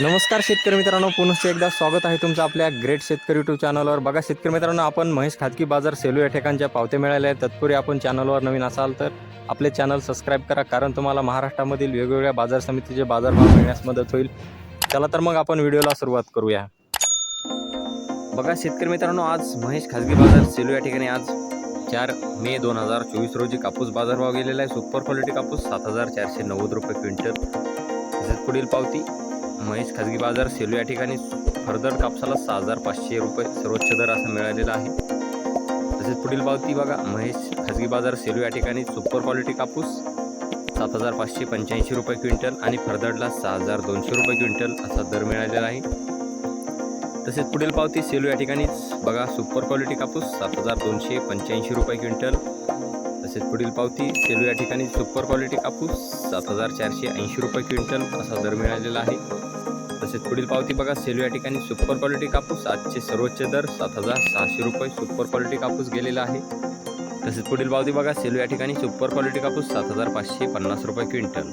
नमस्कार शेतकरी मित्रांनो पुनश्च एकदा स्वागत आहे तुमचं आपल्या ग्रेट शेतकरी यूट्यूब चॅनलवर. बघा शेतकरी मित्रांनो आपण महेश खाजगी बाजार सेलू या ठिकाणच्या पावत्या मिळाल्या आहेत. तत्पूर्वी आपण चॅनलवर नवीन असाल तर आपले चॅनल सबस्क्राईब करा कारण तुम्हाला महाराष्ट्रामधील वेगवेगळ्या बाजार समितीचे बाजारभाव मिळण्यास मदत होईल. चला तर मग आपण व्हिडिओला सुरुवात करूया. बघा शेतकरी मित्रांनो आज महेश खाजगी बाजार सेलू या ठिकाणी आज चार मे दोन हजार चोवीस रोजी कापूस बाजारभाव गेलेला आहे. सुपर क्वालिटी कापूस सात हजार चारशे नव्वद रुपये क्विंटल. तसेच पुढील पावती महेश खाजगी बाजार सेलू या ठिकाणी फर्दर कापसाला सहा हजार पाचशे रुपये सर्वोच्च दर असा मिळालेला आहे. तसेच पुढील पावती बघा महेश खाजगी बाजार सेलू या ठिकाणी सुपर क्वालिटी कापूस सात हजार पाचशे पंच्याऐंशी रुपये क्विंटल आणि फरदडला सहा हजार दोनशे रुपये क्विंटल असा दर मिळालेला आहे. तसेच पुढील पावती सेलू या ठिकाणीच बघा सुपर क्वालिटी कापूस सात हजार दोनशे पंच्याऐंशी रुपये क्विंटल तसेच पुढील पावती सेलू या ठिकाणी सुपर क्वालिटी कापूस सात हजार चारशे ऐंशी रुपये क्विंटल असा दर मिळालेला आहे. तसेच पुढील पावती बघा सेलू या ठिकाणी सुपर क्वालिटी कापूस आजचे सर्वोच्च दर सात हजार सहाशे रुपये सुपर क्वालिटी कापूस गेलेला आहे. तसेच पुढील पावती बघा सेलू या ठिकाणी सुपर क्वालिटी कापूस सात हजार पाचशे पन्नास रुपये क्विंटल.